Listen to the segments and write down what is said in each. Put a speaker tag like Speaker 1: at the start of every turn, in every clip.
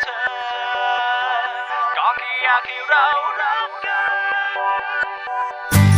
Speaker 1: เธอก็แค่อยากให้เรารักกัน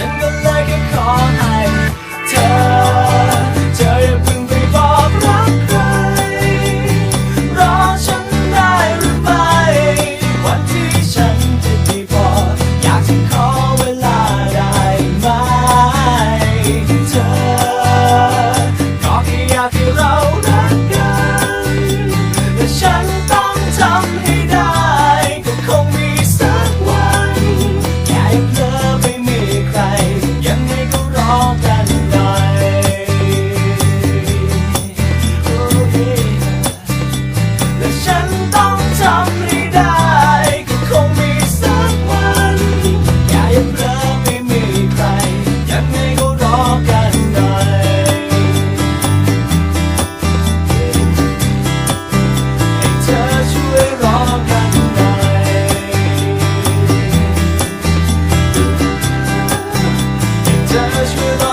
Speaker 1: Jingle like a car, I. touch with